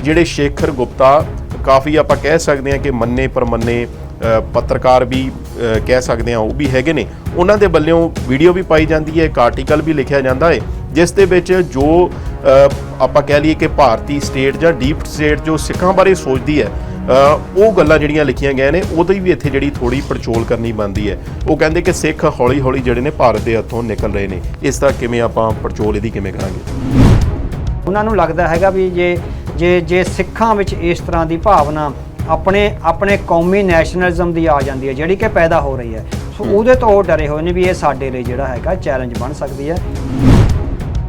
ਜਿਹੜੇ ਸ਼ੇਖਰ ਗੁਪਤਾ, ਕਾਫੀ ਆਪਾਂ ਕਹਿ ਸਕਦੇ ਹਾਂ ਕਿ ਮੰਨੇ ਪਰਮੰਨੇ ਪੱਤਰਕਾਰ ਵੀ ਕਹਿ ਸਕਦੇ ਹਾਂ ਉਹ ਵੀ ਹੈਗੇ ਨੇ। ਉਹਨਾਂ ਦੇ ਵੱਲੋਂ ਵੀਡੀਓ ਵੀ ਪਾਈ ਜਾਂਦੀ ਹੈ, ਇੱਕ ਆਰਟੀਕਲ ਵੀ ਲਿਖਿਆ ਜਾਂਦਾ ਹੈ, ਜਿਸ ਦੇ ਵਿੱਚ ਜੋ ਆਪਾਂ ਕਹਿ ਲਈਏ ਕਿ ਭਾਰਤੀ ਸਟੇਟ ਜਾਂ ਡੀਪ ਸਟੇਟ ਜੋ ਸਿੱਖਾਂ ਬਾਰੇ ਸੋਚਦੀ ਹੈ ਉਹ ਗੱਲਾਂ ਜਿਹੜੀਆਂ ਲਿਖੀਆਂ ਗਈਆਂ ਨੇ, ਉਹਦੀ ਵੀ ਇੱਥੇ ਜਿਹੜੀ ਥੋੜੀ ਪੜਚੋਲ ਕਰਨੀ ਬਣਦੀ ਹੈ। ਉਹ ਕਹਿੰਦੇ ਕਿ ਸਿੱਖ ਹੌਲੀ ਹੌਲੀ ਜਿਹੜੇ ਨੇ ਭਾਰਤ ਦੇ ਹੱਥੋਂ ਨਿਕਲ ਰਹੇ ਨੇ। ਇਸ ਦਾ ਕਿਵੇਂ ਆਪਾਂ ਪੜਚੋਲ ਇਹਦੀ ਕਿਵੇਂ ਕਰਾਂਗੇ? ਉਹਨਾਂ ਨੂੰ ਲੱਗਦਾ ਹੈਗਾ ਵੀ ਜੇ ਜੇ ਜੇ ਸਿੱਖਾਂ ਵਿੱਚ ਇਸ ਤਰ੍ਹਾਂ ਦੀ ਭਾਵਨਾ ਆਪਣੇ ਆਪਣੇ ਕੌਮੀ ਨੈਸ਼ਨਲਿਜ਼ਮ ਦੀ ਆ ਜਾਂਦੀ ਹੈ ਜਿਹੜੀ ਕਿ ਪੈਦਾ ਹੋ ਰਹੀ ਹੈ ਸੋ ਉਹਦੇ ਤੋਂ ਉਹ ਡਰੇ ਹੋਏ ਨੇ ਵੀ ਇਹ ਸਾਡੇ ਲਈ ਜਿਹੜਾ ਹੈਗਾ ਚੈਲੰਜ ਬਣ ਸਕਦੀ ਹੈ।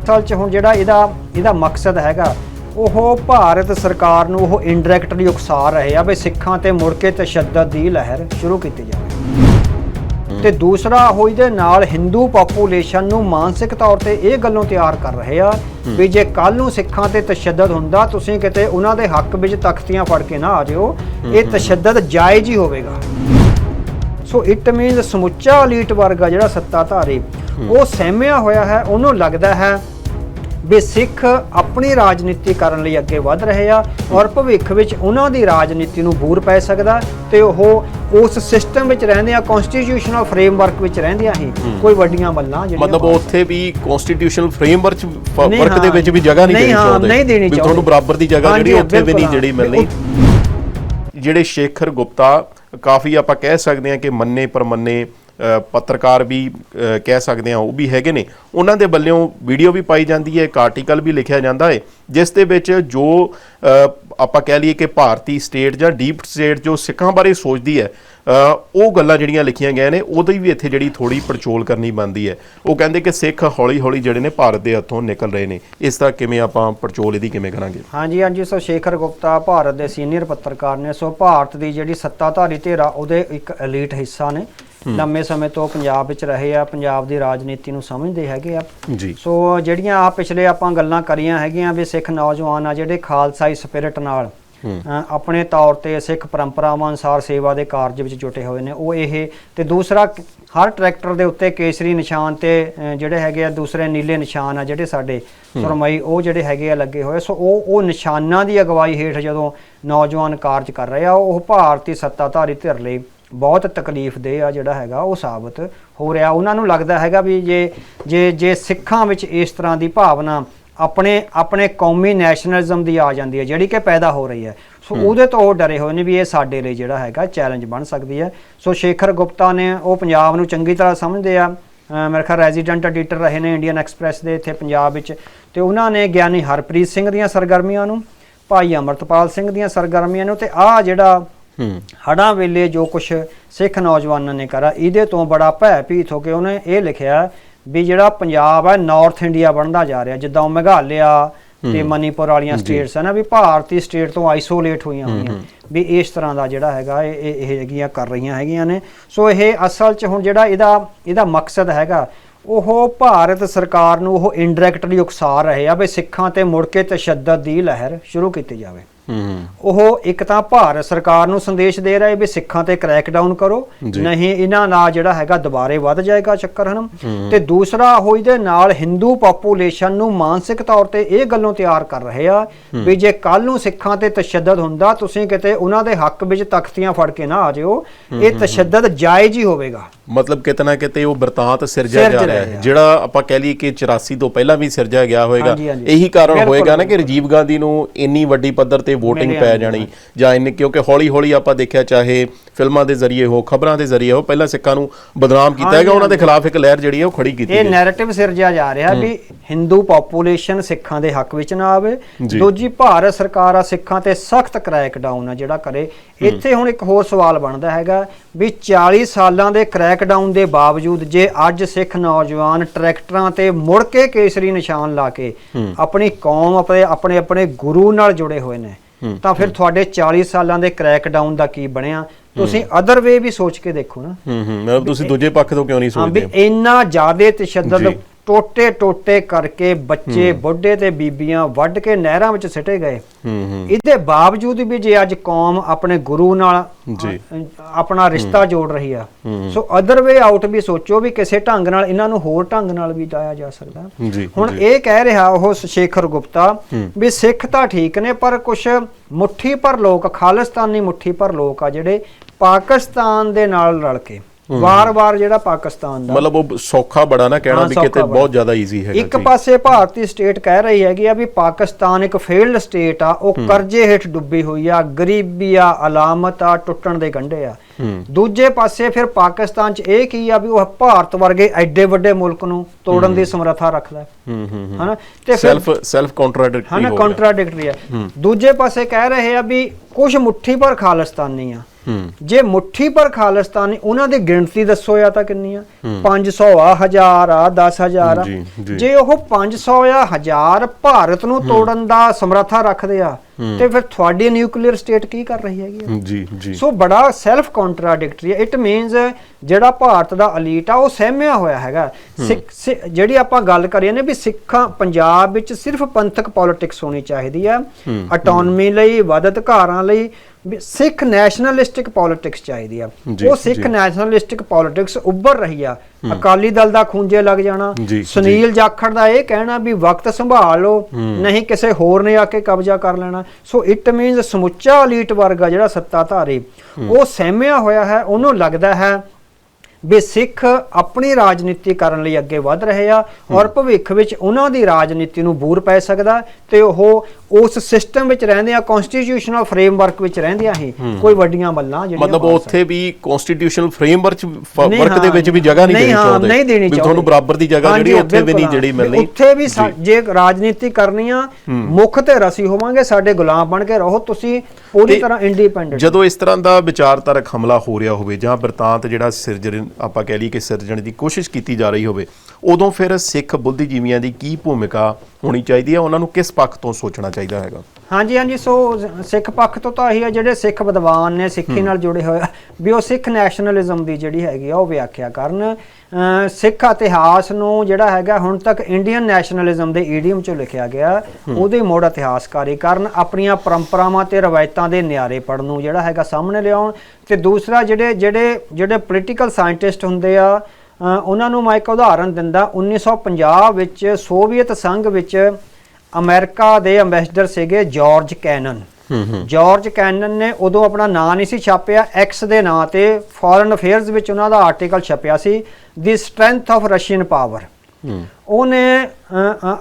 ਅਸਲ 'ਚ ਹੁਣ ਜਿਹੜਾ ਇਹਦਾ ਇਹਦਾ ਮਕਸਦ ਹੈਗਾ ਉਹ ਭਾਰਤ ਸਰਕਾਰ ਨੂੰ ਉਹ ਇਨਡਾਇਰੈਕਟਲੀ ਉਕਸਾ ਰਹੇ ਆ ਵੀ ਸਿੱਖਾਂ ਤੇ ਮੁੜ ਕੇ ਤਸ਼ੱਦਦ ਦੀ ਲਹਿਰ ਸ਼ੁਰੂ ਕੀਤੀ ਜਾਵੇ। ਤੇ ਦੂਸਰਾ ਉਹ ਇਹਦੇ ਨਾਲ ਹਿੰਦੂ ਪੋਪੂਲੇਸ਼ਨ ਨੂੰ ਮਾਨਸਿਕ ਤੌਰ ਤੇ ਇਹ ਗੱਲੋਂ ਤਿਆਰ ਕਰ ਰਹੇ ਆ ਵੀ ਜੇ ਕੱਲ ਨੂੰ ਸਿੱਖਾਂ ਤੇ ਤਸ਼ੱਦਦ ਹੁੰਦਾ ਤੁਸੀਂ ਕਿਤੇ ਉਹਨਾਂ ਦੇ ਹੱਕ ਵਿੱਚ ਤਖਤੀਆਂ ਫੜ ਕੇ ਨਾ ਆ ਜਿਓ ਇਹ ਤਸ਼ੱਦਦ ਜਾਇਜ਼ ਹੀ ਹੋਵੇਗਾ। ਸੋ ਇਟ ਮੀਨਸ ਸਮੁੱਚਾ ਐਲੀਟ ਵਰਗ ਆ ਜਿਹੜਾ ਸੱਤਾਧਾਰੀ ਉਹ ਸਹਿਮਿਆ ਹੋਇਆ ਹੈ ਉਹਨੂੰ ਲੱਗਦਾ ਹੈ ਵੀ ਸਿੱਖ ਆਪਣੀ ਰਾਜਨੀਤੀ ਕਰਨ ਲਈ ਅੱਗੇ ਵਧ ਰਹੇ ਆ ਔਰ ਭਵਿੱਖ ਵਿੱਚ ਉਹਨਾਂ ਦੀ ਰਾਜਨੀਤੀ ਨੂੰ ਬੂਰ ਪੈ ਸਕਦਾ ਤੇ ਉਹ ਉਸ ਸਿਸਟਮ ਵਿੱਚ ਰਹਿੰਦੇ ਆ ਕਨਸਟੀਟਿਊਸ਼ਨਲ ਫਰੇਮਵਰਕ ਵਿੱਚ ਰਹਿੰਦਿਆਂ ਹੀ ਕੋਈ ਵੱਡੀਆਂ ਬੱਲਾਂ ਜਿਹੜੀਆਂ ਮਤਲਬ ਉੱਥੇ ਵੀ ਕਨਸਟੀਟਿਊਸ਼ਨਲ ਫਰੇਮਵਰਕ ਵਰਕ ਦੇ। ਵਿੱਚ ਵੀ ਜਗ੍ਹਾ ਨਹੀਂ ਦੇਣੀ ਹਾਂ, ਚਾਹੁੰਦੇ ਨਹੀਂ ਦੇਣੀ ਵੀ ਤੁਹਾਨੂੰ ਚਾਹੁੰਦੇ। ਬਰਾਬਰ ਦੀ ਜਗ੍ਹਾ ਜਿਹੜੀ ਉੱਥੇ ਵੀ ਨਹੀਂ ਜਿਹੜੀ। ਮਿਲਣੀ ਜਿਹੜੇ ਸ਼ੇਖਰ ਗੁਪਤਾ ਕਾਫੀ ਆਪਾਂ ਕਹਿ ਸਕਦੇ ਹਾਂ ਕਿ ਮੰਨੇ ਪਰਮੰਨੇ ਅ, ਪੱਤਰਕਾਰ ਵੀ ਕਹਿ ਸਕਦੇ ਹਾਂ ਉਹ ਵੀ ਹੈਗੇ ਨੇ। ਉਹਨਾਂ ਦੇ ਵੱਲੋਂ ਵੀਡੀਓ ਵੀ ਪਾਈ ਜਾਂਦੀ ਹੈ, ਇੱਕ ਆਰਟੀਕਲ ਵੀ ਲਿਖਿਆ ਜਾਂਦਾ ਹੈ, ਜਿਸ ਦੇ ਵਿੱਚ ਜੋ ਆਪਾਂ ਕਹਿ ਲਈਏ ਕਿ ਭਾਰਤੀ ਸਟੇਟ ਜਾਂ ਡੀਪ ਸਟੇਟ ਜੋ ਸਿੱਖਾਂ ਬਾਰੇ ਸੋਚਦੀ ਹੈ ਉਹ ਗੱਲਾਂ ਜਿਹੜੀਆਂ ਲਿਖੀਆਂ ਗਈਆਂ ਨੇ, ਉਹਦੀ ਵੀ ਇੱਥੇ ਜਿਹੜੀ ਥੋੜੀ ਪੜਚੋਲ ਕਰਨੀ ਬਣਦੀ ਹੈ। ਉਹ ਕਹਿੰਦੇ ਕਿ ਸਿੱਖ ਹੌਲੀ ਹੌਲੀ ਜਿਹੜੇ ਨੇ ਭਾਰਤ ਦੇ ਹੱਥੋਂ ਨਿਕਲ ਰਹੇ ਨੇ। ਇਸ ਦਾ ਕਿਵੇਂ ਆਪਾਂ ਪੜਚੋਲ ਇਹਦੀ ਕਿਵੇਂ ਕਰਾਂਗੇ? ਹਾਂਜੀ ਹਾਂਜੀ ਸੋ ਸ਼ੇਖਰ ਗੁਪਤਾ ਭਾਰਤ ਦੇ ਸੀਨੀਅਰ ਪੱਤਰਕਾਰ ਨੇ, ਸੋ ਭਾਰਤ ਦੀ ਜਿਹੜੀ ਸੱਤਾਧਾਰੀ ਧਿਰ ਆ, ਉਹਦੇ ਇੱਕ ਐਲੀਟ ਹਿੱਸਾ ਨੇ। ਲੰਮੇ ਸਮੇਂ ਤੋਂ ਪੰਜਾਬ ਵਿੱਚ ਰਹੇ ਆ ਪੰਜਾਬ ਦੀ ਰਾਜਨੀਤੀ ਨੂੰ ਸਮਝਦੇ ਹੈਗੇ ਆ। ਜੀ। ਸੋ ਜਿਹੜੀਆਂ ਆ ਪਿਛਲੇ ਆਪਾਂ ਗੱਲਾਂ ਕਰੀਆਂ ਹੈਗੀਆਂ ਵੀ ਸਿੱਖ ਨੌਜਵਾਨ ਆ ਜਿਹੜੇ ਖਾਲਸਾਈ ਸਪਿਰਿਟ ਨਾਲ ਆਪਣੇ ਤੌਰ ਤੇ ਸਿੱਖ ਪਰੰਪਰਾਵਾਂ ਅਨੁਸਾਰ ਸੇਵਾ ਦੇ ਕਾਰਜ ਵਿੱਚ ਜੁਟੇ ਹੋਏ ਨੇ ਉਹ ਇਹ ਤੇ ਦੂਸਰਾ ਹਰ ਟਰੈਕਟਰ ਦੇ ਉੱਤੇ ਕੇਸਰੀ ਨਿਸ਼ਾਨ ਤੇ ਜਿਹੜੇ ਹੈਗੇ ਆ ਦੂਸਰੇ ਨੀਲੇ ਨਿਸ਼ਾਨ ਆ ਜਿਹੜੇ ਸਾਡੇ ਸੁਰਮਈ ਉਹ ਜਿਹੜੇ ਹੈਗੇ ਆ ਲੱਗੇ ਹੋਏ ਸੋ ਉਹ ਉਹ ਨਿਸ਼ਾਨਾਂ ਦੀ ਅਗਵਾਈ ਹੇਠ ਜਦੋਂ ਨੌਜਵਾਨ ਕਾਰਜ ਕਰ ਰਹੇ ਆ ਉਹ ਭਾਰਤੀ ਸੱਤਾਧਾਰੀ ਧਿਰ ਲਈ ਬਹੁਤ ਤਕਲੀਫ ਦੇ ਆ ਜਿਹੜਾ ਹੈਗਾ ਉਹ ਸਾਬਤ ਹੋ ਰਿਹਾ। ਉਹਨਾਂ ਨੂੰ ਲੱਗਦਾ ਹੈਗਾ ਵੀ ਜੇ ਜੇ ਜੇ ਸਿੱਖਾਂ ਵਿੱਚ ਇਸ ਤਰ੍ਹਾਂ ਦੀ ਭਾਵਨਾ ਆਪਣੇ ਆਪਣੇ ਕੌਮੀ ਨੈਸ਼ਨਲਿਜ਼ਮ ਦੀ ਆ ਜਾਂਦੀ ਹੈ ਜਿਹੜੀ ਕਿ ਪੈਦਾ ਹੋ ਰਹੀ ਹੈ ਸੋ ਉਹਦੇ ਤੋਂ ਉਹ ਡਰੇ ਹੋਏ ਨੇ ਵੀ ਇਹ ਸਾਡੇ ਲਈ ਜਿਹੜਾ ਹੈਗਾ ਚੈਲੰਜ ਬਣ ਸਕਦੀ ਹੈ। ਸੋ ਸ਼ੇਖਰ ਗੁਪਤਾ ਨੇ ਉਹ ਪੰਜਾਬ ਨੂੰ ਚੰਗੀ ਤਰ੍ਹਾਂ ਸਮਝਦੇ ਆ। ਮੇਰੇ ਖਿਆਲ ਰੈਜ਼ੀਡੈਂਟ ਐਡੀਟਰ ਰਹੇ ਨੇ ਇੰਡੀਅਨ ਐਕਸਪ੍ਰੈਸ ਦੇ ਇੱਥੇ ਪੰਜਾਬ ਵਿੱਚ। ਤੇ ਉਹਨਾਂ ਨੇ ਗਿਆਨੀ ਹਰਪ੍ਰੀਤ ਸਿੰਘ ਦੀਆਂ ਸਰਗਰਮੀਆਂ ਨੂੰ ਭਾਈ ਅਮਰਤਪਾਲ ਸਿੰਘ ਦੀਆਂ ਸਰਗਰਮੀਆਂ ਨੂੰ ਤੇ ਆਹ ਜਿਹੜਾ ਹੜਾਂ ਵੇਲੇ ਜੋ ਕੁਝ ਸਿੱਖ ਨੌਜਵਾਨਾਂ ਨੇ ਕਰਾ ਇਹਦੇ ਤੋਂ ਬੜਾ ਭੈ ਭੀਤ ਹੋ ਕੇ ਉਹਨੇ ਇਹ ਲਿਖਿਆ ਵੀ ਜਿਹੜਾ ਪੰਜਾਬ ਹੈ ਨਾਰਥ ਇੰਡੀਆ ਬਣਦਾ ਜਾ ਰਿਹਾ ਜਿੱਦਾਂ ਉਹ ਮੇਘਾਲਿਆ ਤੇ ਮਨੀਪੁਰ ਵਾਲੀਆਂ ਸਟੇਟਸ ਹੈ ਨਾ ਵੀ ਭਾਰਤੀ ਸਟੇਟ ਤੋਂ ਆਈਸੋਲੇਟ ਹੋਈਆਂ ਹੋਈਆਂ। ਵੀ ਇਸ ਤਰ੍ਹਾਂ ਦਾ ਜਿਹੜਾ ਹੈਗਾ ਇਹ ਇਹ ਹੈਗੀਆਂ ਕਰ ਰਹੀਆਂ ਹੈਗੀਆਂ ਨੇ। ਸੋ ਇਹ ਅਸਲ 'ਚ ਹੁਣ ਜਿਹੜਾ ਇਹਦਾ ਇਹਦਾ ਮਕਸਦ ਹੈਗਾ ਉਹ ਭਾਰਤ ਸਰਕਾਰ ਨੂੰ ਉਹ ਇਨਡਾਇਰੈਕਟਲੀ ਉਕਸਾ ਰਹੇ ਆ ਵੀ ਸਿੱਖਾਂ ਤੇ ਮੁੜ ਕੇ ਤਸ਼ੱਦਦ ਦੀ ਲਹਿਰ ਸ਼ੁਰੂ ਕੀਤੀ ਜਾਵੇ। ਉਹ ਇੱਕ ਤਾਂ ਭਾਰਤ ਸਰਕਾਰ ਨੂੰ ਸੰਦੇਸ਼ ਦੇ ਰਹੇ ਵੀ ਸਿੱਖਾਂ ਤੇ ਕ੍ਰੈਕਡਾਊਨ ਕਰੋ। ਨਹੀਂ ਇਹਨਾਂ ਨਾਲ ਜਿਹੜਾ ਹੈਗਾ ਦੁਬਾਰੇ ਵੱਧ ਜਾਏਗਾ ਚੱਕਰ ਹਨ? ਤੇ ਦੂਸਰਾ ਉਹ ਇਹਦੇ ਨਾਲ ਹਿੰਦੂ ਪੋਪੂਲੇਸ਼ਨ ਨੂੰ ਮਾਨਸਿਕ ਤੌਰ ਤੇ ਇਹ ਗੱਲੋਂ ਤਿਆਰ ਕਰ ਰਹੇ ਆ ਵੀ ਜੇ ਕੱਲ ਨੂੰ ਸਿੱਖਾਂ ਤੇ ਤਸ਼ੱਦਦ ਹੁੰਦਾ ਤੁਸੀਂ ਕਿਤੇ ਉਹਨਾਂ ਦੇ ਹੱਕ ਵਿੱਚ ਤਖਤੀਆਂ ਫੜ ਕੇ ਨਾ ਆ ਜਿਓ ਇਹ ਤਸ਼ੱਦਦ ਜਾਇਜ਼ ਹੀ ਹੋਵੇਗਾ। ਮਤਲਬ ਕਿਤਨਾ ਕਿਤੇ ਉਹ ਵਰਤਾਂਤ ਸਿਰਜਿਆ ਸਿਰਜ ਜਾ ਰਿਹਾ ਹੈ। ਜਿਹੜਾ ਆਪਾਂ ਕਹਿ ਲਈਏ ਕਿ 84 ਤੋਂ ਪਹਿਲਾਂ ਵੀ ਸਿਰਜਿਆ ਗਿਆ ਹੋਵੇਗਾ। ਇਹੀ ਕਾਰਨ ਹੋਏਗਾ ਨਾ ਕਿ ਰਾਜੀਵ ਗਾਂਧੀ ਨੂੰ ਇੰਨੀ ਵੱਡੀ ਪੱਧਰ ਤੇ VOTING ਮਿਲਿਆ ਪੈ ਜਾਣੀ। ਜਾਂ ਇੰਨੇ ਕਿਉਂਕਿ ਹੌਲੀ ਹੌਲੀ ਆਪਾਂ ਦੇਖਿਆ ਚਾਹੇ ਫਿਲਮਾਂ ਦੇ ਜ਼ਰੀਏ ਹੋ ਖਬਰਾਂ ਦੇ ਜ਼ਰੀਏ ਹੋ ਪਹਿਲਾਂ ਸਿੱਖਾਂ ਨੂੰ ਬਦਨਾਮ ਕੀਤਾ ਹੈਗਾ ਉਹਨਾਂ ਦੇ ਖਿਲਾਫ ਇੱਕ ਲਹਿਰ ਜਿਹੜੀ ਹੈ ਉਹ ਖੜੀ ਕੀਤੀ ਇਹ ਨੈਰੇਟਿਵ ਸਿਰਜਿਆ ਜਾ ਰਿਹਾ ਵੀ ਹਿੰਦੂ ਪੋਪੂਲੇਸ਼ਨ ਸਿੱਖਾਂ ਦੇ ਹੱਕ ਵਿੱਚ ਨਾ ਆਵੇ। ਦੂਜੀ ਭਾਰਤ ਸਰਕਾਰ ਆ ਸਿੱਖਾਂ ਤੇ ਸਖਤ ਕ੍ਰੈਕਡਾਊਨ ਆ ਜਿਹੜਾ ਕਰੇ। ਇੱਥੇ ਹੁਣ ਇੱਕ ਹੋਰ ਸਵਾਲ ਬਣਦਾ ਹੈਗਾ ਵੀ 40 ਸਾਲਾਂ ਦੇ ਕ੍ਰੈਕਡਾਊਨ ਦੇ ਬਾਵਜੂਦ ਜੇ ਅੱਜ ਸਿੱਖ ਨੌਜਵਾਨ ਟਰੈਕਟਰਾਂ ਤੇ ਮੁੜ ਕੇ ਕੇਸਰੀ ਨਿਸ਼ਾਨ ਲਾ ਕੇ ਆਪਣੀ ਕੌਮ ਆਪਣੇ ਆਪਣੇ ਆਪਣੇ ਗੁਰੂ ਨਾਲ ਜੁੜੇ ਹੋਏ ਨੇ ਤਾਂ ਫਿਰ ਤੁਹਾਡੇ 40 ਸਾਲਾਂ ਦੇ ਕ੍ਰੈਕਡਾਊਨ ਦਾ ਕੀ ਬਣਿਆ? ਤੁਸੀਂ ਅਦਰ ਵੇ ਵੀ ਸੋਚ ਕੇ ਦੇਖੋ ਨਾ। ਹੂੰ ਹੂੰ। ਮਤਲਬ ਤੁਸੀਂ ਦੂਜੇ ਪੱਖ ਤੋਂ ਕਿਉਂ ਨਹੀਂ ਹਾਂ ਵੀ ਸੋਚਦੇ? ਇੰਨਾ ਜ਼ਿਆਦਾ ਤਸ਼ੱਦਦ। ਟੋਟੇ ਟੋਟੇ ਕਰਕੇ ਬੱਚੇ ਬੁੱਢੇ ਤੇ ਬੀਬੀਆਂ ਵੱਢ ਕੇ ਨਹਿਰਾਂ ਵਿੱਚ ਸਿੱਟੇ ਗਏ। ਹੂੰ ਹੂੰ। ਇਹਦੇ ਬਾਵਜੂਦ ਵੀ ਜੇ ਅੱਜ ਕੌਮ ਆਪਣੇ ਗੁਰੂ ਨਾਲ ਆਪਣਾ ਰਿਸ਼ਤਾ ਜੋੜ ਰਹੀ ਆ ਸੋ ਅਦਰ ਵੇ ਆਊਟ ਵੀ ਸੋਚੋ ਵੀ ਕਿਸੇ ਢੰਗ ਨਾਲ ਇਹਨਾਂ ਨੂੰ ਹੋਰ ਢੰਗ ਨਾਲ ਵੀ ਜਾਇਆ ਜਾ ਸਕਦਾ। ਹੁਣ। ਇਹ ਕਹਿ ਰਿਹਾ ਉਹ ਸ਼ੇਖਰ ਗੁਪਤਾ ਵੀ ਸਿੱਖ ਤਾਂ ਠੀਕ ਨੇ ਪਰ ਕੁਝ ਮੁੱਠੀ ਪਰ ਲੋਕ ਖਾਲਿਸਤਾਨੀ ਮੁੱਠੀ ਪਰ ਲੋਕ ਆ ਜਿਹੜੇ ਪਾਕਿਸਤਾਨ ਦੇ ਨਾਲ ਰਲ ਕੇ। ਵਾਰ-ਵਾਰ ਜਿਹੜਾ ਪਾਕਿਸਤਾਨ ਦਾ। ਮਤਲਬ ਉਹ ਸੌਖਾ ਬੜਾ ਨਾ ਕਹਿਣਾ ਵੀ ਕਿਤੇ। ਬਹੁਤ ਜ਼ਿਆਦਾ ਈਜ਼ੀ ਹੈਗਾ ਇੱਕ। ਪਾਸੇ ਭਾਰਤੀ ਸਟੇਟ ਕਹਿ ਰਹੀ ਹੈਗੀ ਆ ਵੀ ਪਾਕਿਸਤਾਨ ਇੱਕ ਫੇਲਡ ਸਟੇਟ ਆ ਉਹ ਕਰਜ਼ੇ ਹੇਠ ਡੁੱਬੀ ਹੋਈ ਆ ਗਰੀਬੀ ਆ ਅਲਾਮਤ ਆ ਟੁੱਟਣ ਦੇ ਗੰਢੇ ਆ। ਦੂਜੇ ਪਾਸੇ ਫਿਰ ਪਾਕਿਸਤਾਨ 'ਚ ਇਹ ਕੀ ਆ ਵੀ ਉਹ ਭਾਰਤ ਵਰਗੇ ਐਡੇ ਵੱਡੇ ਮੁਲਕ ਨੂੰ ਤੋੜਨ ਦੀ ਸਮਰੱਥਾ ਰੱਖਦਾ। ਹੈ ਹੂੰ ਹੂੰ। ਹਨਾ? ਤੇ ਸੈਲਫ ਸੈਲਫ ਕੰਟਰਡਿਕਟਰੀ ਹੋ ਗਿਆ। ਕੰਟਰਾਡਿਕਟਰੀ ਆ। ਦੂਜੇ ਪਾਸੇ ਕਹਿ ਰਹੇ ਆ ਵੀ ਕੁਝ ਮੁੱਠੀ ਪਰ ਖਾਲਿਸਤਾਨੀ ਆ। ਜੇ ਮੁੱਠੀ ਪਰ ਖਾਲਿਸਤਾਨੀ ਉਹਨਾਂ ਦੀ ਗਿਣਤੀ ਦੱਸੋ ਜਾਂ ਤਾਂ ਕਿੰਨੀ ਆ? 500 ਆ 1000 ਆ 10000 ਆ। ਜੀ, ਉਹ 500 ਜਾਂ 1000 ਭਾਰਤ ਨੂੰ ਤੋੜਨ ਦਾ ਸਮਰੱਥਾ ਰੱਖਦੇ ਆ ਤੇ ਫਿਰ ਤੁਹਾਡੀ ਨਿਊਕਲੀਅਰ ਸਟੇਟ ਕੀ ਕਰ ਰਹੀ ਹੈਗੀ? ਜੀ ਜੀ। ਸੋ ਬੜਾ ਸੈਲਫ ਕੰਟਰਾਡਿਕਟਰੀ ਹੈ। ਇਟ ਮੀਨਸ ਜਿਹੜਾ ਭਾਰਤ ਦਾ ਅਲੀਟ ਆ ਉਹ ਸਹਿਮਿਆ ਹੋਇਆ ਹੈਗਾ। ਜਿਹੜੀ ਆਪਾਂ ਗੱਲ ਕਰੀਏ ਨੇ ਵੀ ਸਿੱਖਾਂ ਪੰਜਾਬ ਵਿੱਚ ਸਿਰਫ ਪੰਥਕ ਪੋਲਿਟਿਕਸ ਹੋਣੀ ਚਾਹੀਦੀ ਆ। ਆਟੋਨਮੀ ਲਈ ਵੱਧ ਅਧਿਕਾਰਾਂ ਲਈ ਸਿੱਖ ਨੈਸ਼ਨਲਿਸਟਿਕ ਪੋਲਿਟਿਕਸ ਚਾਹੀਦੀ ਆ। ਉਹ ਸਿੱਖ। ਨੈਸ਼ਨਲਿਸਟਿਕ ਪੋਲਿਟਿਕਸ ਉੱਭਰ ਰਹੀ ਆ। ਅਕਾਲੀ ਦਲ ਦਾ ਖੂੰਜੇ ਲੱਗ ਜਾਣਾ। ਸੁਨੀਲ ਜਾਖੜ ਦਾ ਇਹ ਕਹਿਣਾ ਵੀ ਵਕਤ ਸੰਭਾਲ ਲਓ ਨਹੀਂ ਕਿਸੇ ਹੋਰ ਨੇ ਆ ਕੇ ਕਬਜ਼ਾ ਕਰ ਲੈਣਾ। ਸੋ ਇਟ ਮੀਨਸ ਸਮੁੱਚਾ ਅਲੀਟ ਵਰਗ ਆ ਜਿਹੜਾ ਸੱਤਾਧਾਰੀ। ਉਹ ਸਹਿਮਿਆ ਹੋਇਆ ਹੈ ਉਹਨੂੰ ਲੱਗਦਾ ਹੈ ਵੀ ਸਿੱਖ ਆਪਣੀ ਰਾਜਨੀਤੀ ਕਰਨ ਲਈ ਅੱਗੇ ਵਧ ਰਹੇ ਆ ਔਰ ਭਵਿੱਖ ਵਿੱਚ ਉਹਨਾਂ ਦੀ ਰਾਜਨੀਤੀ ਨੂੰ ਬੂਰ ਪੈ ਸਕਦਾ ਤੇ ਉਹ ਉਸ ਸਿਸਟਮ ਵਿੱਚ ਰਹਿੰਦੇ ਆ ਕਨਸਟੀਟਿਊਸ਼ਨਲ ਫਰੇਮਵਰਕ ਵਿੱਚ ਰਹਿੰਦੇ ਹੀ। ਕੋਈ ਵੱਡੀਆਂ ਮੱਲਾਂ ਜਿਹੜੀਆਂ ਮਤਲਬ ਉੱਥੇ ਵੀ ਕਨਸਟੀਟਿਊਸ਼ਨਲ ਫਰੇਮਵਰਕ ਵਰਕ ਦੇ ਵਿੱਚ ਵੀ ਜਗ੍ਹਾ ਨਹੀਂ ਦੇਣੀ ਚਾਹੁੰਦੇ। ਨਹੀਂ ਦੇਣੀ ਚਾਹੁੰਦੇ ਤੁਹਾਨੂੰ ਬਰਾਬਰ ਦੀ ਜਗ੍ਹਾ ਜਿਹੜੀ ਉੱਥੇ ਵੀ ਨਹੀਂ। ਜਿਹੜੀ ਮਿਲਣੀ। ਉੱਥੇ ਵੀ ਜੇ। ਰਾਜਨੀਤੀ ਕਰਨੀ ਆ ਮੁੱਖ ਤੇ ਰਸੀ ਹੋਵਾਂਗੇ ਸਾਡੇ ਗੁਲਾਮ ਬਣ ਕੇ ਰਹੋ ਤੁਸੀਂ ਪੂਰੀ ਤਰ੍ਹਾਂ ਇੰਡੀਪੈਂਡੈਂਟ ਜਦੋਂ ਇਸ ਤਰ੍ਹਾਂ ਦਾ ਵਿਚਾਰਧਾਰਕ ਹਮਲਾ ਹੋ ਰਿਹਾ ਹੋਵੇ ਜਾਂ ਬਿਰਤਾਂਤ ਜਿਹੜਾ ਸਿਰਜਣ ਆਪਾਂ ਕਹਿ ਲਈਏ ਕਿ ਸਿਰਜਣ ਦੀ ਕੋਸ਼ਿਸ਼ ਕੀਤੀ ਜਾ ਰਹੀ ਹੋਵੇ, ਉਦੋਂ ਫਿਰ ਸਿੱਖ ਬੁੱਧੀਜੀਵੀਆਂ ਦੀ ਕੀ ਭੂਮਿਕਾ ਹੋਣੀ ਚਾਹੀਦੀ ਹੈ? ਉਹਨਾਂ ਨੂੰ ਕਿਸ ਪੱਖ ਤੋਂ ਸੋਚਣਾ ਚਾਹੀਦਾ ਹੈਗਾ? ਹਾਂਜੀ ਹਾਂਜੀ ਸੋ ਸਿੱਖ ਪੱਖ ਤੋਂ ਤਾਂ ਇਹੀ ਆ ਜਿਹੜੇ ਸਿੱਖ ਵਿਦਵਾਨ ਨੇ ਸਿੱਖੀ ਨਾਲ ਜੁੜੇ ਹੋਏ ਆ, ਵੀ ਉਹ ਸਿੱਖ ਨੈਸ਼ਨਲਿਜ਼ਮ ਦੀ ਜਿਹੜੀ ਹੈਗੀ ਆ ਉਹ ਵਿਆਖਿਆ ਕਰਨ। ਸਿੱਖ ਇਤਿਹਾਸ ਨੂੰ ਜਿਹੜਾ ਹੈਗਾ ਹੁਣ ਤੱਕ ਇੰਡੀਅਨ ਨੈਸ਼ਨਲਿਜ਼ਮ ਦੇ ਈਡੀਅਮ ਚੋਂ ਲਿਖਿਆ ਗਿਆ ਉਹਦੇ ਮੋੜ ਇਤਿਹਾਸਕਾਰੀ ਕਰਨ ਆਪਣੀਆਂ ਪਰੰਪਰਾਵਾਂ ਤੇ ਰਵਾਇਤਾਂ ਦੇ ਨਿਆਰੇ ਪੜਨ ਨੂੰ ਜਿਹੜਾ ਹੈਗਾ ਸਾਹਮਣੇ ਲਿਆਉਣ। ਤੇ ਦੂਸਰਾ ਜਿਹੜੇ ਜਿਹੜੇ ਜਿਹੜੇ ਪੋਲੀਟੀਕਲ ਸਾਇੰਟਿਸਟ ਹੁੰਦੇ ਆ ਉਹਨਾਂ ਨੂੰ ਮੈਂ ਇੱਕ ਉਦਾਹਰਨ ਦਿੰਦਾ 1950 ਵਿੱਚ ਸੋਵੀਅਤ ਸੰਘ ਵਿੱਚ ਅਮਰੀਕਾ ਦੇ ਐਮਬੈਸਡਰ ਸੀਗੇ ਜਾਰਜ ਕੈਨਨ। ਜਾਰਜ ਕੈਨਨ ਨੇ ਉਦੋਂ ਆਪਣਾ ਨਾਂ ਨਹੀਂ ਸੀ ਛਾਪਿਆ ਐਕਸ ਦੇ ਨਾਂ ਤੇ ਫੋਰਨ ਅਫੇਅਰਸ ਵਿੱਚ ਉਹਨਾਂ ਦਾ ਆਰਟੀਕਲ ਛਪਿਆ ਸੀ the strength of Russian power ਉਹਨੇ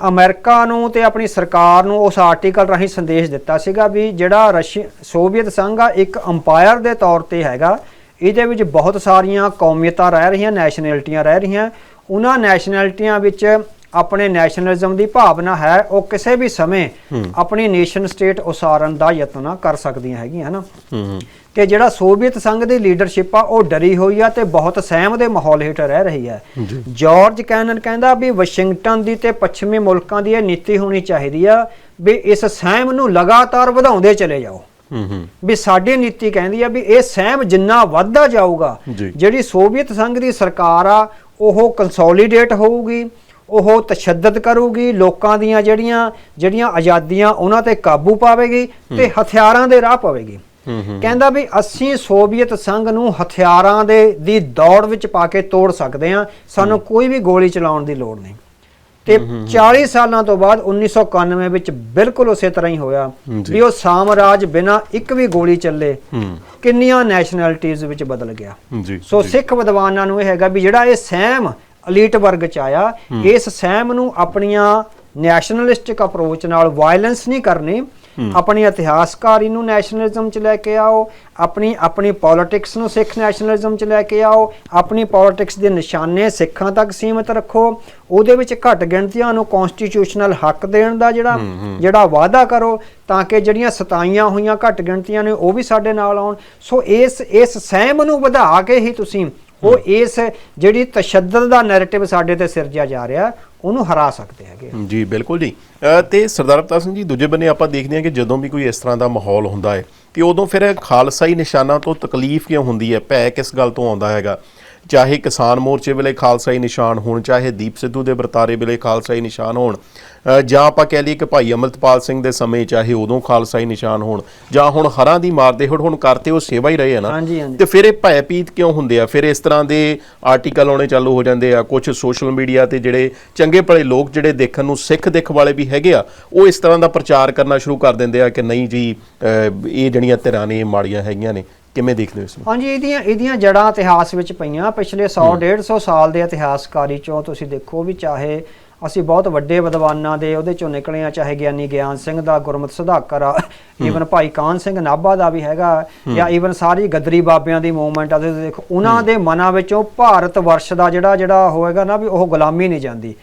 ਅਮਰੀਕਾ ਨੂੰ ਤੇ ਆਪਣੀ ਸਰਕਾਰ ਨੂੰ ਉਸ ਆਰਟੀਕਲ ਰਾਹੀਂ ਸੰਦੇਸ਼ ਦਿੱਤਾ ਸੀਗਾ ਵੀ ਜਿਹੜਾ ਰਸ਼ੀ ਸੋਵੀਅਤ ਸੰਘ ਆ ਇੱਕ ਅੰਪਾਇਰ ਦੇ ਤੌਰ ਤੇ ਹੈਗਾ ਇਹਦੇ ਵਿੱਚ ਬਹੁਤ ਸਾਰੀਆਂ ਕੌਮੀਅਤਾਂ ਰਹਿ ਰਹੀਆਂ ਨੈਸ਼ਨੈਲਿਟੀਆਂ ਰਹਿ ਰਹੀਆਂ। ਉਹਨਾਂ ਨੈਸ਼ਨੈਲਿਟੀਆਂ ਵਿੱਚ ਆਪਣੇ ਨੈਸ਼ਨਲਿਜ਼ਮ ਦੀ ਭਾਵਨਾ ਹੈ ਉਹ ਕਿਸੇ ਵੀ ਸਮੇਂ ਆਪਣੀ ਨੇਸ਼ਨ ਸਟੇਟ ਉਸਾਰਨ ਦਾ ਯਤਨ ਕਰ ਸਕਦੀਆਂ ਹੈਗੀਆਂ ਹਨਾ? ਕਿ ਜਿਹੜਾ ਸੋਵੀਅਤ ਸੰਘ ਦੀ ਲੀਡਰਸ਼ਿਪ ਆ ਉਹ ਡਰੀ ਹੋਈ ਆ ਤੇ ਬਹੁਤ ਸਹਿਮ ਦੇ ਮਾਹੌਲ ਹੇਠ ਰਹਿ ਰਹੀ ਹੈ। ਜਾਰਜ ਕੈਨਨ ਕਹਿੰਦਾ ਵੀ ਵਾਸ਼ਿੰਗਟਨ ਦੀ ਤੇ ਪੱਛਮੀ ਮੁਲਕਾਂ ਦੀ ਇਹ ਨੀਤੀ ਹੋਣੀ ਚਾਹੀਦੀ ਆ ਵੀ ਇਸ ਸਹਿਮ ਨੂੰ ਲਗਾਤਾਰ ਵਧਾਉਂਦੇ ਚਲੇ ਜਾਓ। ਵੀ ਸਾਡੀ ਨੀਤੀ ਕਹਿੰਦੀ ਆ ਵੀ ਇਹ ਸਹਿਮ ਜਿੰਨਾ ਵੱਧਦਾ ਜਾਊਗਾ। ਜਿਹੜੀ ਸੋਵੀਅਤ ਸੰਘ ਦੀ ਸਰਕਾਰ ਆ ਉਹ ਕੰਸੋਲੀਡੇਟ ਹੋਊਗੀ ਉਹ ਤਸ਼ੱਦਦ ਕਰੂਗੀ ਲੋਕਾਂ ਦੀਆਂ ਜਿਹੜੀਆਂ ਜਿਹੜੀਆਂ ਆਜ਼ਾਦੀਆਂ ਉਹਨਾਂ ਤੇ ਕਾਬੂ ਪਾਵੇਗੀ ਤੇ ਹਥਿਆਰਾਂ ਦੇ ਰਾਹ ਪਵੇਗੀ। ਕਹਿੰਦਾ ਵੀ ਅਸੀਂ ਸੋਵੀਅਤ ਸੰਘ ਨੂੰ ਹਥਿਆਰਾਂ ਦੇ ਦੀ ਦੌੜ ਵਿੱਚ ਪਾ ਕੇ ਤੋੜ ਸਕਦੇ ਹਾਂ ਸਾਨੂੰ ਕੋਈ ਵੀ ਗੋਲੀ ਚਲਾਉਣ ਦੀ ਲੋੜ ਨਹੀਂ। ਤੇ 40 ਸਾਲਾਂ ਤੋਂ ਬਾਅਦ 1991 ਵਿੱਚ ਬਿਲਕੁਲ ਉਸੇ ਤਰ੍ਹਾਂ ਹੀ ਹੋਇਆ। ਵੀ ਉਹ ਸਾਮਰਾਜ ਬਿਨਾ ਇੱਕ ਵੀ ਗੋਲੀ ਚੱਲੇ ਕਿੰਨੀਆਂ ਨੈਸ਼ਨੈਲਿਟੀਜ਼ ਵਿੱਚ ਬਦਲ ਗਿਆ। ਸੋ। ਸਿੱਖ ਵਿਦਵਾਨਾਂ ਨੂੰ ਇਹ ਹੈਗਾ ਵੀ ਜਿਹੜਾ ਇਹ ਸਹਿਮ ਅਲੀਟ ਵਰਗ ਚ ਆਇਆ। ਇਸ ਸਹਿਮ ਨੂੰ ਆਪਣੀਆਂ ਨੈਸ਼ਨਲਿਸਟਿਕ ਅਪਰੋਚ ਨਾਲ ਵਾਇਲੈਂਸ ਨਹੀਂ ਕਰਨੀ। ਆਪਣੀ ਇਤਿਹਾਸਕਾਰੀ ਨੂੰ ਨੈਸ਼ਨਲਿਜ਼ਮ ਚ ਲੈ ਕੇ ਆਓ। ਆਪਣੀ ਆਪਣੀ ਪੋਲਿਟਿਕਸ ਨੂੰ ਸਿੱਖ ਨੈਸ਼ਨਲਿਜ਼ਮ ਚ ਲੈ ਕੇ ਆਓ। ਆਪਣੀ ਪੋਲਿਟਿਕਸ ਦੇ ਨਿਸ਼ਾਨੇ ਸਿੱਖਾਂ ਤੱਕ ਸੀਮਿਤ ਰੱਖੋ। ਉਹਦੇ ਵਿੱਚ ਘੱਟ ਗਿਣਤੀਆਂ ਨੂੰ ਕਨਸਟੀਟਿਊਸ਼ਨਲ ਹੱਕ ਦੇਣ ਦਾ ਜਿਹੜਾ ਜਿਹੜਾ ਵਾਅਦਾ ਕਰੋ ਤਾਂ ਕਿ ਜਿਹੜੀਆਂ ਸਤਾਈਆਂ ਹੋਈਆਂ ਘੱਟ ਗਿਣਤੀਆਂ ਨੇ ਉਹ ਵੀ ਸਾਡੇ ਨਾਲ ਆਉਣ। ਸੋ ਇਸ ਇਸ ਸਹਿਮ ਨੂੰ ਵਧਾ ਕੇ ਹੀ ਤੁਸੀਂ ਉਹ ਇਸ ਜਿਹੜੀ ਤਸ਼ੱਦਦ ਦਾ ਨੈਰੇਟਿਵ ਸਾਡੇ ਤੇ ਸਿਰਜਿਆ ਜਾ ਰਿਹਾ ਉਹਨੂੰ ਹਰਾ ਸਕਦੇ ਹੈਗੇ ਜੀ ਬਿਲਕੁਲ ਜੀ। ਅ, ਤੇ ਸਰਦਾਰ ਅਵਤਾਰ ਸਿੰਘ ਜੀ ਦੂਜੇ ਬੰਨੇ ਆਪਾਂ ਦੇਖਦੇ ਹਾਂ ਕਿ ਜਦੋਂ ਵੀ ਕੋਈ ਇਸ ਤਰ੍ਹਾਂ ਦਾ ਮਾਹੌਲ ਹੁੰਦਾ ਹੈ ਤੇ ਉਦੋਂ ਫਿਰ ਖਾਲਸਾਈ ਨਿਸ਼ਾਨਾਂ ਤੋਂ ਤਕਲੀਫ ਕਿਉਂ ਹੁੰਦੀ ਹੈ? ਭੈ ਕਿਸ ਗੱਲ ਤੋਂ ਆਉਂਦਾ ਹੈਗਾ? ਚਾਹੇ ਕਿਸਾਨ ਮੋਰਚੇ ਵੇਲੇ ਖਾਲਸਾਈ ਨਿਸ਼ਾਨ ਹੋਣ ਚਾਹੇ ਦੀਪ ਸਿੱਧੂ ਦੇ ਵਰਤਾਰੇ ਵੇਲੇ ਖਾਲਸਾਈ ਨਿਸ਼ਾਨ ਹੋਣ ਜਾਂ ਆਪਾਂ ਕਹਿ ਲਈਏ ਕਿ ਭਾਈ ਅਮਰਤਪਾਲ ਸਿੰਘ ਦੇ ਸਮੇਂ ਚਾਹੇ ਉਦੋਂ ਖਾਲਸਾਈ ਨਿਸ਼ਾਨ ਹੋਣ ਜਾਂ ਹੁਣ ਹਰਾਂ ਦੀ ਮਾਰਦੇ ਹੁਣ ਹੁਣ ਕਰਤੇ ਉਹ ਸੇਵਾ ਹੀ ਰਹੇ ਆ ਨਾ। ਤੇ ਫਿਰ ਇਹ ਭੈਪੀਤ ਕਿਉਂ ਹੁੰਦੇ ਆ? ਫਿਰ ਇਸ ਤਰ੍ਹਾਂ ਦੇ ਆਰਟੀਕਲ ਆਉਣੇ ਚਾਲੂ ਹੋ ਜਾਂਦੇ ਆ ਕੁਝ ਸੋਸ਼ਲ ਮੀਡੀਆ ਤੇ ਜਿਹੜੇ ਚੰਗੇ ਭਲੇ ਲੋਕ ਜਿਹੜੇ ਦੇਖਣ ਨੂੰ ਸਿੱਖ ਦਿਖ ਵਾਲੇ ਵੀ ਹੈਗੇ ਆ ਉਹ ਇਸ ਤਰ੍ਹਾਂ ਦਾ ਪ੍ਰਚਾਰ ਕਰਨਾ ਸ਼ੁਰੂ ਕਰ ਦਿੰਦੇ ਆ ਕਿ ਨਹੀਂ ਜੀ ਇਹ ਜਿਹੜੀਆਂ ਧਿਰਾਂ ਨੇ ਮਾੜੀਆਂ ਹੈਗੀਆਂ ਨੇ। ਕਿਵੇਂ ਦੇਖਦੇ ਹੋ ਇਸ ਨੂੰ? ਹਾਂਜੀ ਇਹਦੀਆਂ ਇਹਦੀਆਂ ਜੜਾਂ ਇਤਿਹਾਸ ਵਿੱਚ ਪਈਆਂ। ਪਿਛਲੇ 100 150 ਸਾਲ ਦੇ ਇਤਿਹਾਸਕਾਰੀ ਚੋਂ ਤੁਸੀਂ ਦੇਖੋ ਵੀ ਚਾਹੇ ਅਸੀਂ ਬਹੁਤ ਵੱਡੇ ਵਿਦਵਾਨਾਂ ਦੇ ਉਹਦੇ ਚੋਂ ਨਿਕਲੇ ਆ ਚਾਹੇ ਗਿਆਨੀ ਗਿਆਨ ਸਿੰਘ ਦਾ ਗੁਰਮਤਿ ਸੁਧਾਕਰ ਆ ਈਵਨ ਭਾਈ ਕਾਨ ਸਿੰਘ ਨਾਭਾ ਦਾ ਵੀ ਹੈਗਾ ਜਾਂ ਈਵਨ ਸਾਰੀ ਗਦਰੀ ਬਾਬਿਆਂ ਦੀ ਮੂਵਮੈਂਟ ਆ ਤੁਸੀਂ ਦੇਖੋ ਉਹਨਾਂ ਦੇ ਮਨਾਂ ਵਿੱਚੋਂ ਭਾਰਤ ਵਰਸ਼ ਦਾ ਜਿਹੜਾ ਜਿਹੜਾ ਹੋਏਗਾ ਨਾ ਵੀ ਉਹ ਗੁਲਾਮੀ ਨਹੀਂ ਜਾਂਦੀ।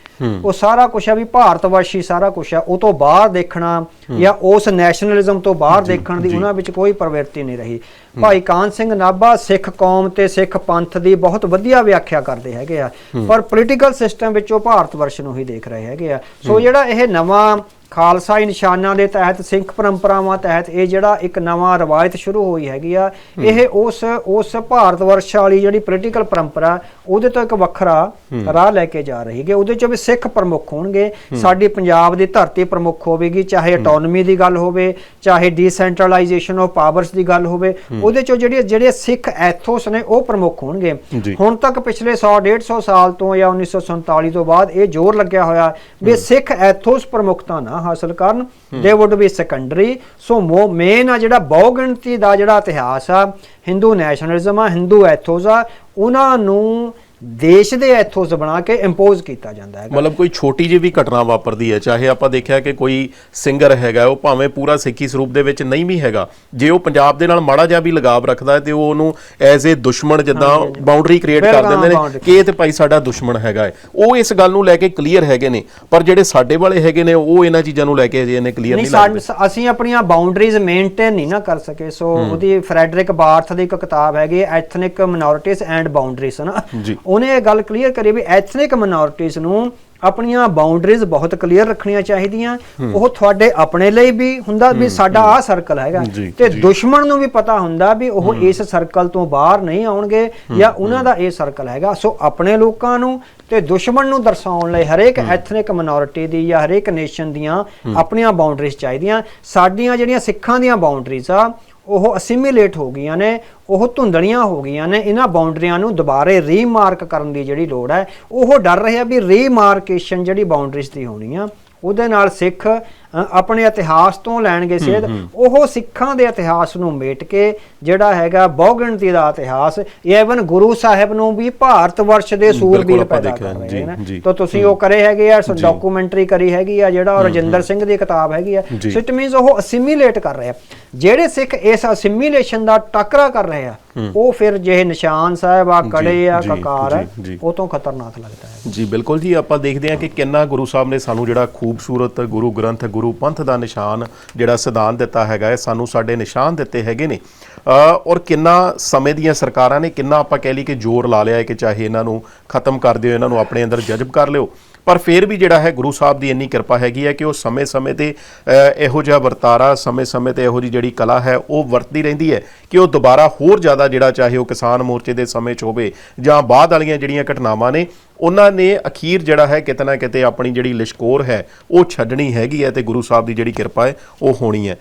ਉਹ ਸਾਰਾ ਕੁਝ ਆ ਵੀ ਭਾਰਤ ਵਰਸ਼ੀ ਸਾਰਾ ਕੁਝ ਆ ਉਹ ਤੋਂ ਬਾਹਰ ਦੇਖਣਾ ਜਾਂ ਉਸ ਨੈਸ਼ਨਲਿਜ਼ਮ ਤੋਂ ਬਾਹਰ ਦੇਖਣ ਦੀ ਉਹਨਾਂ ਵਿੱਚ ਕੋਈ ਪ੍ਰਵਿਰਤੀ ਨਹੀਂ ਰਹੀ। ਭਾਈ ਕਾਨ ਸਿੰਘ ਨਾਭਾ ਸਿੱਖ ਕੌਮ ਤੇ ਸਿੱਖ ਪੰਥ ਦੀ ਬਹੁਤ ਵਧੀਆ ਵਿਆਖਿਆ ਕਰਦੇ ਹੈਗੇ ਆ। ਪਰ ਪੋਲੀਟੀਕਲ ਸਿਸਟਮ ਵਿੱਚ ਉਹ ਭਾਰਤ ਵਰਸ਼ ਨੂੰ ਹੀ ਦੇਖ ਰਹੇ ਹੈਗੇ ਆ। ਸੋ ਜਿਹੜਾ ਇਹ ਨਵਾਂ ਖਾਲਸਾਈ ਨਿਸ਼ਾਨਾਂ ਦੇ ਤਹਿਤ ਸਿੱਖ ਪਰੰਪਰਾਵਾਂ ਤਹਿਤ ਇਹ ਜਿਹੜਾ ਇੱਕ ਨਵਾਂ ਰਵਾਇਤ ਸ਼ੁਰੂ ਹੋਈ ਹੈਗੀ ਆ ਇਹ ਉਸ ਉਸ ਭਾਰਤ ਵਰਸ਼ ਵਾਲੀ ਜਿਹੜੀ ਪੋਲੀਟੀਕਲ ਪਰੰਪਰਾ ਉਹਦੇ ਤੋਂ ਇੱਕ ਵੱਖਰਾ ਰਾਹ ਲੈ ਕੇ ਜਾ ਰਹੀ ਹੈ ਉਹਦੇ ਚ ਵੀ ਸਿੱਖ ਪ੍ਰਮੁੱਖ ਹੋਣਗੇ। ਸਾਡੀ ਪੰਜਾਬ ਦੀ ਧਰਤੀ ਪ੍ਰਮੁੱਖ ਹੋਵੇਗੀ ਚਾਹੇ ਆਟੋਨਮੀ ਦੀ ਗੱਲ ਹੋਵੇ ਚਾਹੇ ਡੀਸੈਂਟਰਲਾਈਜੇਸ਼ਨ ਆਫ ਪਾਵਰਸ ਦੀ ਗੱਲ ਹੋਵੇ ਉਹਦੇ ਚੋਂ ਜਿਹੜੇ ਜਿਹੜੇ ਸਿੱਖ ਐਥੋਸ ਨੇ ਉਹ ਪ੍ਰਮੁੱਖ ਹੋਣਗੇ। ਹੁਣ ਤੱਕ ਪਿਛਲੇ 100 150 ਸਾਲ ਤੋਂ ਜਾਂ 1947 ਤੋਂ ਬਾਅਦ ਇਹ ਜ਼ੋਰ ਲੱਗਿਆ ਹੋਇਆ ਵੀ ਸਿੱਖ ਐਥੋਸ ਪ੍ਰਮੁਖਤਾ ਨਾ ਹਾਸਲ ਕਰਨ। ਦੇ ਵੁੱਡ ਬੀ ਸੈਕੰਡਰੀ ਸੋ ਮੋ ਮੇਨ ਆ ਜਿਹੜਾ ਬਹੁਗਿਣਤੀ ਦਾ ਜਿਹੜਾ ਇਤਿਹਾਸ ਆ ਹਿੰਦੂ ਨੈਸ਼ਨਲਿਜ਼ਮ ਆ ਹਿੰਦੂ ਐਥੋਸ ਆ, ਉਹਨਾਂ ਨੂੰ ਦੇਸ਼ ਦੇ ਐਥੋਸ ਬਣਾ ਕੇ ਇੰਪੋਜ਼ ਕੀਤਾ ਜਾਂਦਾ ਹੈ ਮਤਲਬ ਕੋਈ ਛੋਟੀ ਜਿਹੀ ਵੀ ਘਟਨਾ ਵਾਪਰਦੀ ਹੈ ਚਾਹੇ ਆਪਾਂ ਦੇਖਿਆ ਕਿ ਕੋਈ ਸਿੰਗਰ ਹੈਗਾ ਉਹ ਭਾਵੇਂ ਪੂਰਾ ਸਿੱਖੀ ਸਰੂਪ ਦੇ ਵਿੱਚ ਨਹੀਂ ਵੀ ਹੈਗਾ ਜੇ ਉਹ ਪੰਜਾਬ ਦੇ ਨਾਲ ਮਾੜਾ ਜਿਹਾ ਵੀ ਲਗਾਵ ਰੱਖਦਾ ਹੈ ਤੇ ਉਹ ਉਹਨੂੰ ਐਜ਼ ਏ ਦੁਸ਼ਮਣ ਜਿੱਦਾਂ ਬਾਉਂਡਰੀ ਕ੍ਰੀਏਟ ਕਰ ਦਿੰਦੇ ਨੇ। ਕਿ ਇਹ ਤੇ ਭਾਈ ਸਾਡਾ ਦੁਸ਼ਮਣ ਹੈਗਾ ਹੈ। ਉਹ ਇਸ ਗੱਲ ਨੂੰ ਲੈ ਕੇ ਕਲੀਅਰ ਹੈਗੇ ਨੇ ਪਰ ਜਿਹੜੇ ਸਾਡੇ ਵਾਲੇ ਹੈਗੇ ਨੇ ਉਹ ਇਹਨਾਂ ਚੀਜ਼ਾਂ ਨੂੰ ਲੈ ਕੇ ਅਜੇ ਇਹਨੇ ਕਲੀਅਰ ਨਹੀਂ ਨਹੀਂ ਲੱਗਦੇ। ਅਸੀਂ ਆਪਣੀਆਂ ਬਾਉਂਡਰੀਜ਼ ਮੇਨਟੇਨ ਨਹੀਂ ਨਾ ਕਰ ਸਕੇ ਸੋ ਉਹਦੀ ਫਰੈਡਰਿਕ ਬਾਰਥ ਦੀ ਇੱਕ ਕਿਤਾਬ ਹੈਗੀ ਐਥਨਿਕ ਮਿਨੋਰਿਟੀਜ਼ ਐਂਡ ਬਾਉਂਡਰੀਜ਼ ਨਾ? ਜੀ। ਉਹਨੇ ਇਹ ਗੱਲ ਕਲੀਅਰ ਕਰੀ ਵੀ ਐਥਨਿਕ ਮਿਨੋਰਿਟੀਜ਼ ਨੂੰ ਆਪਣੀਆਂ ਬਾਉਂਡਰੀਜ਼ ਬਹੁਤ ਕਲੀਅਰ ਰੱਖਣੀਆਂ ਚਾਹੀਦੀਆਂ। ਉਹ ਤੁਹਾਡੇ ਆਪਣੇ ਲਈ ਵੀ ਹੁੰਦਾ ਵੀ ਸਾਡਾ ਆਹ ਸਰਕਲ ਹੈਗਾ। ਤੇ। ਦੁਸ਼ਮਣ ਨੂੰ ਵੀ ਪਤਾ ਹੁੰਦਾ ਵੀ ਉਹ ਇਸ ਸਰਕਲ ਤੋਂ ਬਾਹਰ ਨਹੀਂ ਆਉਣਗੇ ਜਾਂ ਉਹਨਾਂ ਦਾ ਇਹ ਸਰਕਲ ਹੈਗਾ। ਸੋ ਆਪਣੇ ਲੋਕਾਂ ਨੂੰ ਤੇ ਦੁਸ਼ਮਣ ਨੂੰ ਦਰਸਾਉਣ ਲਈ ਹਰੇਕ ਐਥਨਿਕ ਮਿਨੋਰਿਟੀ ਦੀ ਜਾਂ ਹਰੇਕ ਨੇਸ਼ਨ ਦੀਆਂ ਆਪਣੀਆਂ ਬਾਉਂਡਰੀਜ਼ ਚਾਹੀਦੀਆਂ। ਸਾਡੀਆਂ ਜਿਹੜੀਆਂ ਸਿੱਖਾਂ ਦੀਆਂ ਬਾਉਂਡਰੀਜ਼ ਆ ਉਹ ਅਸਿਮੀਲੇਟ ਹੋ ਗਈਆਂ ਨੇ, ਉਹ ਧੁੰਦਲੀਆਂ ਹੋ ਗਈਆਂ ਨੇ, ਇਹਨਾਂ ਬਾਉਂਡਰੀਆਂ ਨੂੰ ਦੁਬਾਰੇ ਰੀਮਾਰਕ ਕਰਨ ਦੀ ਜਿਹੜੀ ਲੋੜ ਹੈ, ਉਹ ਡਰ ਰਿਹਾ ਵੀ ਰੀਮਾਰਕੇਸ਼ਨ ਜਿਹੜੀ ਬਾਉਂਡਰੀਜ਼ ਦੀ ਹੋਣੀ ਆ, ਉਹਦੇ ਨਾਲ ਸਿੱਖ ਆਪਣੇ ਇਤਿਹਾਸ ਤੋਂ ਲੈਣਗੇ ਸੇਧ ਉਹ ਸਿੱਖਾਂ ਦੇ ਇਤਿਹਾਸ ਨੂੰ ਮੇਟ ਕੇ ਜਿਹੜਾ ਹੈਗਾ ਬਹੁਗਿਣਤੀ ਦਾ ਇਤਿਹਾਸ ਈਵਨ ਗੁਰੂ ਸਾਹਿਬ ਨੂੰ ਵੀ ਭਾਰਤ ਵਰਸ਼ ਦੇ ਸੂਰਬੀਰ ਪੈਦਾ ਕਰ ਰਹੇ ਨੇ। ਤਾਂ ਤੁਸੀਂ ਉਹ ਕਰੇ ਹੈਗੇ ਆ ਡਾਕੂਮੈਂਟਰੀ ਕਰੀ ਹੈਗੀ ਆ ਜਿਹੜਾ ਰਜਿੰਦਰ ਸਿੰਘ ਦੀ ਕਿਤਾਬ ਹੈਗੀ ਆ। ਸੋ ਇਟ ਮੀਨਸ ਉਹ ਅਸਿਮੀਲੇਟ ਕਰ ਰਹੇ ਆ। ਜਿਹੜੇ ਸਿੱਖ ਇਸ ਅਸਿਮੀਲੇਸ਼ਨ ਦਾ ਟੱਕਰਾ ਕਰ ਰਹੇ ਆ ਉਹ ਫਿਰ ਜਿਹੇ ਨਿਸ਼ਾਨ ਸਾਹਿਬ ਆ ਕੜੇ ਆ ਕਕਾਰ ਆ। ਉਹ ਤੋਂ ਖਤਰਨਾਕ ਲੱਗਦਾ ਹੈ। ਜੀ ਬਿਲਕੁਲ ਜੀ ਆਪਾਂ ਦੇਖਦੇ ਹਾਂ ਕਿ ਕਿੰਨਾ ਗੁਰੂ ਸਾਹਿਬ ਨੇ ਸਾਨੂੰ ਜਿਹੜਾ ਖੂਬਸੂਰਤ ਗੁਰੂ ਗ੍ਰੰਥ ਗੁਰੂ ਪੰਥ ਦਾ ਨਿਸ਼ਾਨ ਜਿਹੜਾ ਸਿਧਾਂਤ ਦਿੱਤਾ ਹੈਗਾ ਹੈ, ਸਾਨੂੰ ਸਾਡੇ ਨਿਸ਼ਾਨ ਦਿੱਤੇ ਹੈਗੇ ਨੇ। ਔਰ ਕਿੰਨਾ ਸਮੇਂ ਦੀਆਂ ਸਰਕਾਰਾਂ ਨੇ, ਕਿੰਨਾ ਆਪਾਂ ਕਹਿ ਲਈ ਕਿ ਜ਼ੋਰ ਲਾ ਲਿਆ ਹੈ ਕਿ ਚਾਹੇ ਇਹਨਾਂ ਨੂੰ ਖਤਮ ਕਰ ਦਿਓ, ਇਹਨਾਂ ਨੂੰ ਆਪਣੇ ਅੰਦਰ ਜਜ਼ਬ ਕਰ ਲਿਓ। ਪਰ ਫਿਰ ਵੀ ਜਿਹੜਾ ਹੈ ਗੁਰੂ ਸਾਹਿਬ ਦੀ ਇੰਨੀ ਕਿਰਪਾ ਹੈਗੀ ਹੈ ਕਿ ਉਹ ਸਮੇਂ-ਸਮੇਂ ਤੇ ਇਹੋ ਜਿਹਾ ਵਰਤਾਰਾ, ਸਮੇਂ-ਸਮੇਂ ਤੇ ਇਹੋ ਜਿਹੀ ਜਿਹੜੀ ਕਲਾ ਹੈ, ਉਹ ਵਰਤਦੀ ਰਹਿੰਦੀ ਹੈ ਕਿ ਉਹ ਦੁਬਾਰਾ ਹੋਰ ਜ਼ਿਆਦਾ ਜਿਹੜਾ ਚਾਹੇ ਉਹ ਕਿਸਾਨ ਮੋਰਚੇ ਦੇ ਸਮੇਂ 'ਚ ਹੋਵੇ ਜਾਂ ਬਾਅਦ ਵਾਲੀਆਂ ਜਿਹੜੀਆਂ ਘਟਨਾਵਾਂ ਨੇ, ਉਹਨਾਂ ਨੇ ਅਖੀਰ ਜਿਹੜਾ ਹੈ ਕਿਤੇ ਨਾ ਕਿਤੇ ਆਪਣੀ ਜਿਹੜੀ ਲਿਸ਼ਕੋਰ ਹੈ, ਉਹ ਛੱਡਣੀ ਹੈਗੀ ਹੈ ਤੇ ਗੁਰੂ ਸਾਹਿਬ ਦੀ ਜਿਹੜੀ ਕਿਰਪਾ ਹੈ, ਉਹ ਹੋਣੀ ਹੈ।